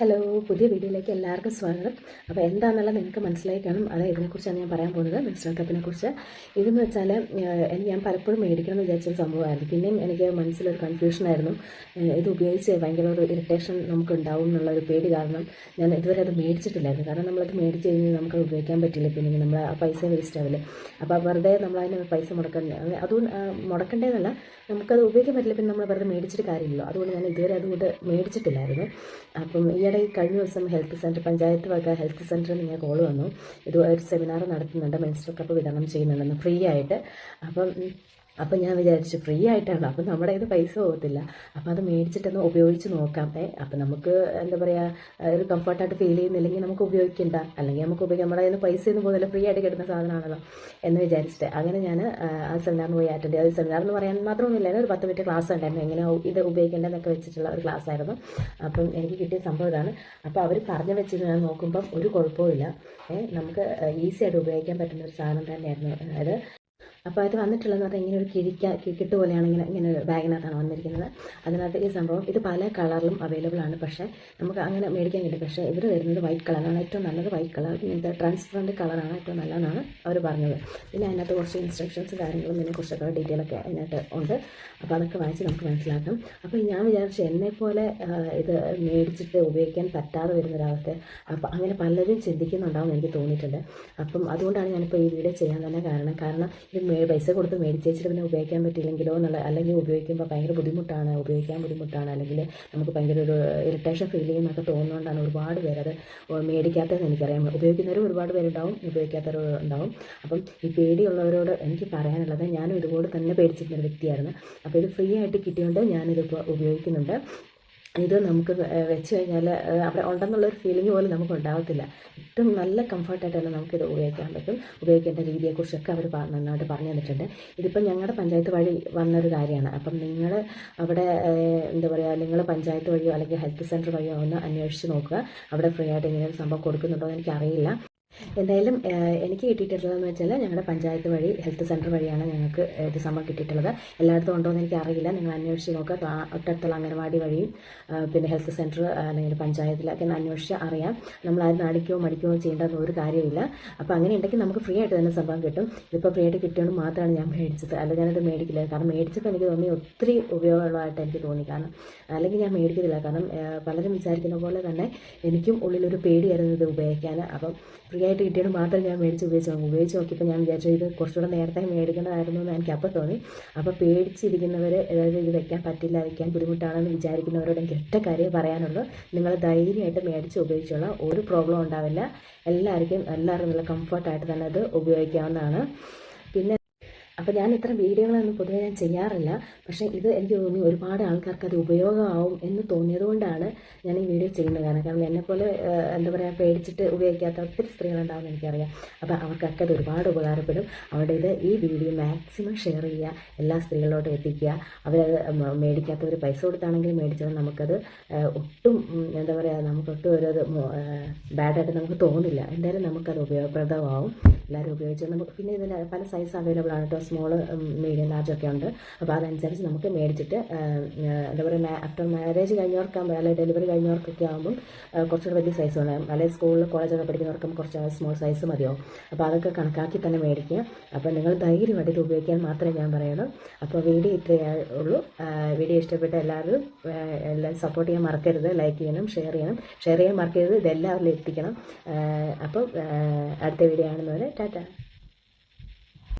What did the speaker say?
Hello പുതിയ വീഡിയോയിലേക്ക് എല്ലാവർക്കും സ്വാഗതം. അപ്പോൾ എന്താണെന്നുള്ളത് നിങ്ങൾക്ക് മനസ്സിലായി കാണും. അത് ഇതിനെക്കുറിച്ചാണ് ഞാൻ പറയാൻ പോകുന്നത് മെൻസ്ട്രൽ കപ്പിനെ കുറിച്ച് ഇതെന്ന് വെച്ചാൽ എനിക്ക് ഞാൻ പലപ്പോഴും മേടിക്കണം എന്ന് വിചാരിച്ച സംഭവമായിരുന്നു. പിന്നെയും എനിക്ക് മനസ്സിലൊരു കൺഫ്യൂഷനായിരുന്നു ഇത് ഉപയോഗിച്ച് ഭയങ്കര ഒരു ഇറിറ്റേഷൻ നമുക്ക് ഉണ്ടാവും എന്നുള്ള ഒരു പേടി കാരണം ഞാൻ ഇതുവരെ അത് മേടിച്ചിട്ടില്ലായിരുന്നു. കാരണം നമ്മളത് മേടിച്ച് കഴിഞ്ഞാൽ നമുക്ക് ഉപയോഗിക്കാൻ പറ്റില്ല. പിന്നെ നമ്മൾ ആ പൈസ വേസ്റ്റ് ആവില്ല. അപ്പോൾ വെറുതെ നമ്മൾ അതിന് പൈസ മുടക്കണ്ട അതുകൊണ്ട് മുടക്കേണ്ടതെന്നല്ല നമുക്കത് ഉപയോഗിക്കാൻ പറ്റില്ല. പിന്നെ നമ്മൾ വെറുതെ മേടിച്ചിട്ട് കാര്യമില്ലല്ലോ. അതുകൊണ്ട് ഞാൻ ഇതുവരെ അതുകൊണ്ട് മേടിച്ചിട്ടില്ലായിരുന്നു. അപ്പം ഈയിടെ കഴിഞ്ഞ ദിവസം ഹെൽത്ത് സെന്റർ പഞ്ചായത്ത് വക ഹെൽത്ത് സെന്ററിൽ നിന്ന് കോൾ വന്നു. ഇത് ഒരു സെമിനാർ നടത്തുന്നുണ്ട്. മെൻസ്ട്രൽ കപ്പ് വിതരണം ചെയ്യുന്നുണ്ടെന്ന് ഫ്രീ ആയിട്ട്. അപ്പം ഉം, അപ്പം ഞാൻ വിചാരിച്ചു ഫ്രീ ആയിട്ടാണല്ലോ അപ്പം നമ്മുടെ ഇത് പൈസ പോകത്തില്ല. അപ്പം അത് മേടിച്ചിട്ടൊന്ന് ഉപയോഗിച്ച് നോക്കാം. ഏ അപ്പം നമുക്ക് എന്താ പറയുക ഒരു കംഫർട്ടായിട്ട് ഫീൽ ചെയ്യുന്നില്ലെങ്കിൽ നമുക്ക് ഉപയോഗിക്കണ്ട. അല്ലെങ്കിൽ നമുക്ക് ഉപയോഗിക്കാം നമ്മുടെ കയ്യിൽ പൈസ ഒന്നും പോകുന്നില്ല ഫ്രീ ആയിട്ട് കിട്ടുന്ന സാധനമാണല്ലോ എന്ന് വിചാരിച്ചിട്ട്. അങ്ങനെ ഞാൻ ആ സെമിനാറിന് പോയി അറ്റൻഡ് ചെയ്തു. സെമിനാർ എന്ന് പറയാൻ മാത്രമൊന്നുമില്ല. ഒരു പത്ത് മിനിറ്റ് ക്ലാസ് ഉണ്ടായിരുന്നു. എങ്ങനെ ഇത് ഉപയോഗിക്കേണ്ടതെന്നൊക്കെ വെച്ചിട്ടുള്ള ഒരു ക്ലാസ് ആയിരുന്നു. അപ്പം എനിക്ക് കിട്ടിയ സംഭവം ഇതാണ്. അപ്പോൾ അവർ പറഞ്ഞു വെച്ചിട്ട് ഞാൻ നോക്കുമ്പം ഒരു കുഴപ്പമില്ല നമുക്ക് ഈസി ആയിട്ട് ഉപയോഗിക്കാൻ പറ്റുന്ന ഒരു സാധനം തന്നെയായിരുന്നു. അതായത് അപ്പോൾ അത് വന്നിട്ടുള്ളതെന്ന് പറഞ്ഞാൽ ഇങ്ങനെ ഒരു കിഴിക്ക കിഴിക്കിട്ട് പോലെയാണ് ഇങ്ങനെ ഇങ്ങനെ ഒരു ബാഗിനകത്താണ് വന്നിരിക്കുന്നത്. അതിനകത്ത് ഈ സംഭവം ഇത് പല കളറിലും അവൈലബിൾ ആണ്. പക്ഷേ നമുക്ക് അങ്ങനെ മേടിക്കാൻ കിട്ടും. പക്ഷേ ഇവർ തരുന്നത് വൈറ്റ് കളറാണ് ഏറ്റവും നല്ലത് വൈറ്റ് കളർ ഇങ്ങനത്തെ ട്രാൻസ്പെറന്റ് കളറാണ് ഏറ്റവും നല്ലതെന്നാണ് അവർ പറഞ്ഞത്. പിന്നെ അതിനകത്ത് കുറച്ച് ഇൻസ്ട്രക്ഷൻസ് കാര്യങ്ങളും ഇതിനെക്കുറിച്ചൊക്കെ ഡീറ്റെയിൽ ഒക്കെ അതിനകത്ത് ഉണ്ട്. അപ്പോൾ അതൊക്കെ വായിച്ച് നമുക്ക് മനസ്സിലാക്കാം. അപ്പോൾ ഞാൻ വിചാരിച്ചു എന്നെപ്പോലെ ഇത് മേടിച്ചിട്ട് ഉപയോഗിക്കാൻ പറ്റാതെ വരുന്നൊരവസ്ഥ അപ്പോൾ അങ്ങനെ പലരും ചിന്തിക്കുന്നുണ്ടാവും എനിക്ക് തോന്നിയിട്ടുണ്ട്. അപ്പം അതുകൊണ്ടാണ് ഞാനിപ്പോൾ ഈ വീഡിയോ ചെയ്യാൻ തന്നെ കാരണം. കാരണം ഇത് പൈസ കൊടുത്ത് മേടിച്ചേച്ചിട്ട് പിന്നെ ഉപയോഗിക്കാൻ പറ്റില്ലെങ്കിലോ എന്നുള്ള അല്ലെങ്കിൽ ഉപയോഗിക്കുമ്പോൾ ഭയങ്കര ബുദ്ധിമുട്ടാണ്. ഉപയോഗിക്കാൻ ബുദ്ധിമുട്ടാണ്. അല്ലെങ്കിൽ നമുക്ക് ഭയങ്കര ഒരു ഇറിറ്റേഷൻ ഫീൽ ചെയ്യുന്നൊക്കെ തോന്നുന്നതുകൊണ്ടാണ് ഒരുപാട് പേരത് മേടിക്കാത്തതെന്ന് എനിക്കറിയാം ഉപയോഗിക്കുന്നവരും ഒരുപാട് പേരുണ്ടാവും. ഉപയോഗിക്കാത്തവരും ഉണ്ടാവും. അപ്പം ഈ പേടിയുള്ളവരോട് എനിക്ക് പറയാനുള്ളത് ഞാനും ഇതുപോലെ തന്നെ പേടിച്ചിരുന്ന ഒരു വ്യക്തിയായിരുന്നു. അപ്പോൾ ഇത് ഫ്രീ ആയിട്ട് കിട്ടിയോണ്ട് ഞാനിതിപ്പോൾ ഉപയോഗിക്കുന്നുണ്ട്. ഇത് നമുക്ക് വെച്ച് കഴിഞ്ഞാൽ അവിടെ ഉണ്ടെന്നുള്ള ഒരു ഫീലിംഗ് പോലും നമുക്ക് ഉണ്ടാകത്തില്ല ഏറ്റവും നല്ല കംഫർട്ടായിട്ട് തന്നെ നമുക്കിത് ഉപയോഗിക്കാൻ പറ്റും. ഉപയോഗിക്കേണ്ട രീതിയെക്കുറിച്ചൊക്കെ അവർ നന്നായിട്ട് പറഞ്ഞു തന്നിട്ടുണ്ട്. ഇതിപ്പം ഞങ്ങളുടെ പഞ്ചായത്ത് വഴി വന്നൊരു കാര്യമാണ്. അപ്പം നിങ്ങൾ അവിടെ എന്താ പറയുക നിങ്ങൾ പഞ്ചായത്ത് വഴിയോ അല്ലെങ്കിൽ ഹെൽത്ത് സെന്റർ വഴിയോ ഒന്ന് അന്വേഷിച്ച് നോക്കുക. അവിടെ ഫ്രീ ആയിട്ട് ഇങ്ങനെ സംഭവം കൊടുക്കുന്നുണ്ടോ എന്ന് എനിക്കറിയില്ല. എന്തായാലും എനിക്ക് കിട്ടിയിട്ടുള്ളതെന്ന് വെച്ചാൽ ഞങ്ങളുടെ പഞ്ചായത്ത് വഴി ഹെൽത്ത് സെന്റർ വഴിയാണ് ഞങ്ങൾക്ക് ഇത് സംഭവം കിട്ടിയിട്ടുള്ളത്. എല്ലായിടത്തും ഉണ്ടോ എന്ന് എനിക്ക് അറിയില്ല നിങ്ങൾ അന്വേഷിച്ച് നോക്കുക ഒട്ടടുത്തുള്ള അംഗൻവാടി വഴിയും പിന്നെ ഹെൽത്ത് സെന്റർ അല്ലെങ്കിൽ പഞ്ചായത്തിലൊക്കെ അന്വേഷിച്ച് അറിയാം. നമ്മൾ ആരും അടിക്കുകയോ മടിക്കുകയോ ചെയ്യേണ്ട ഒരു കാര്യമില്ല അപ്പോൾ അങ്ങനെ ഉണ്ടെങ്കിൽ നമുക്ക് ഫ്രീ ആയിട്ട് തന്നെ സംഭവം കിട്ടും. ഇതിപ്പോൾ ഫ്രീ ആയിട്ട് കിട്ടിയോണ്ട് മാത്രമാണ് ഞാൻ മേടിച്ചത്. അല്ല ഞാനത് മേടിക്കില്ല. കാരണം മേടിച്ചപ്പോൾ എനിക്ക് തോന്നി ഒത്തിരി ഉപയോഗമുള്ളതായിട്ട് എനിക്ക് തോന്നി. കാരണം അല്ലെങ്കിൽ ഞാൻ മേടിക്കത്തില്ല. കാരണം പലരും വിചാരിക്കുന്ന പോലെ തന്നെ എനിക്കും ഉള്ളിലൊരു പേടിയായിരുന്നു ഇത് ഉപയോഗിക്കാൻ. അപ്പം ഫ്രീ ആയിട്ട് കിട്ടിയത് മാത്രം ഞാൻ മേടിച്ച് ഉപയോഗിച്ച് നോക്കും ഉപയോഗിച്ച് നോക്കിയപ്പോൾ ഞാൻ വിചാരിച്ചു ഇത് കുറച്ചുകൂടെ നേരത്തെ മേടിക്കേണ്ടതായിരുന്നു എന്ന് എനിക്ക് അപ്പം തോന്നി. അപ്പോൾ പേടിച്ചിരിക്കുന്നവർ അതായത് ഇത് വെക്കാൻ പറ്റില്ല വെക്കാൻ ബുദ്ധിമുട്ടാണെന്ന് വിചാരിക്കുന്നവരോട് എനിക്ക് ഒറ്റ കാര്യം പറയാനുള്ളൂ. നിങ്ങൾ ധൈര്യമായിട്ട് മേടിച്ച് ഉപയോഗിച്ചോളാം. ഒരു പ്രോബ്ലം ഉണ്ടാവില്ല. എല്ലാവർക്കും എല്ലാവർക്കും നല്ല കംഫർട്ടായിട്ട് തന്നെ അത് ഉപയോഗിക്കാവുന്നതാണ്. അപ്പോൾ ഞാൻ ഇത്ര വീഡിയോകളൊന്നും പൊതുവേ ഞാൻ ചെയ്യാറില്ല. പക്ഷേ ഇത് എനിക്ക് തോന്നി ഒരുപാട് ആൾക്കാർക്ക് അത് ഉപയോഗമാവും എന്ന് തോന്നിയതുകൊണ്ടാണ് ഞാൻ ഈ വീഡിയോ ചെയ്യുന്നത്. കാരണം കാരണം എന്നെപ്പോലെ എന്താ പറയുക പേടിച്ചിട്ട് ഉപയോഗിക്കാത്ത ഒത്തിരി സ്ത്രീകളുണ്ടാവും എനിക്കറിയാം. അപ്പോൾ അവർക്കൊക്കെ അത് ഒരുപാട് ഉപകാരപ്പെടും. അവിടെ ഇത് ഈ വീഡിയോ മാക്സിമം ഷെയർ ചെയ്യുക എല്ലാ സ്ത്രീകളിലോട്ടും എത്തിക്കുക. അവരത് മേടിക്കാത്തവർ പൈസ കൊടുത്താണെങ്കിലും മേടിച്ചാൽ നമുക്കത് ഒട്ടും എന്താ പറയുക നമുക്കൊട്ടും ഒരു ബാഡായിട്ട് നമുക്ക് തോന്നില്ല. എന്തായാലും നമുക്കത് ഉപയോഗപ്രദമാവും. എല്ലാവരും ഉപയോഗിച്ച് നമുക്ക് പിന്നെ ഇതിൽ പല സൈസ് അവൈലബിൾ ആണ് കേട്ടോ സ്മോൾ മീഡിയം ലാർജ് ഒക്കെ ഉണ്ട്. അപ്പോൾ അതനുസരിച്ച് നമുക്ക് മേടിച്ചിട്ട് എന്താ പറയുക ആഫ്റ്റർ മാരേജ് കഴിഞ്ഞവർക്കാകുമ്പോൾ അല്ലെങ്കിൽ ഡെലിവറി കഴിഞ്ഞവർക്കൊക്കെ ആകുമ്പം കുറച്ചുകൂടെ വലിയ സൈസ് വേണം അല്ലെങ്കിൽ സ്കൂളിൽ കോളേജൊക്കെ പഠിക്കുന്നവർക്കും കുറച്ച് സ്മോൾ സൈസ് മതിയോ? അപ്പോൾ അതൊക്കെ കണക്കാക്കി തന്നെ മേടിക്കുക. അപ്പോൾ നിങ്ങൾ ധൈര്യമായിട്ട് ഇത് ഉപയോഗിക്കാൻ മാത്രമേ ഞാൻ പറയുള്ളൂ അപ്പോൾ വീഡിയോ ഇത്രയേ ഉള്ളൂ. വീഡിയോ ഇഷ്ടപ്പെട്ട എല്ലാവരും എല്ലാം സപ്പോർട്ട് ചെയ്യാൻ മറക്കരുത്. ലൈക്ക് ചെയ്യണം ഷെയർ ചെയ്യണം. ഷെയർ ചെയ്യാൻ മറക്കരുത്. ഇതെല്ലാവരിലും എത്തിക്കണം. അപ്പോൾ അപ്പം വീഡിയോ അടുത്ത വീഡിയോ ただ。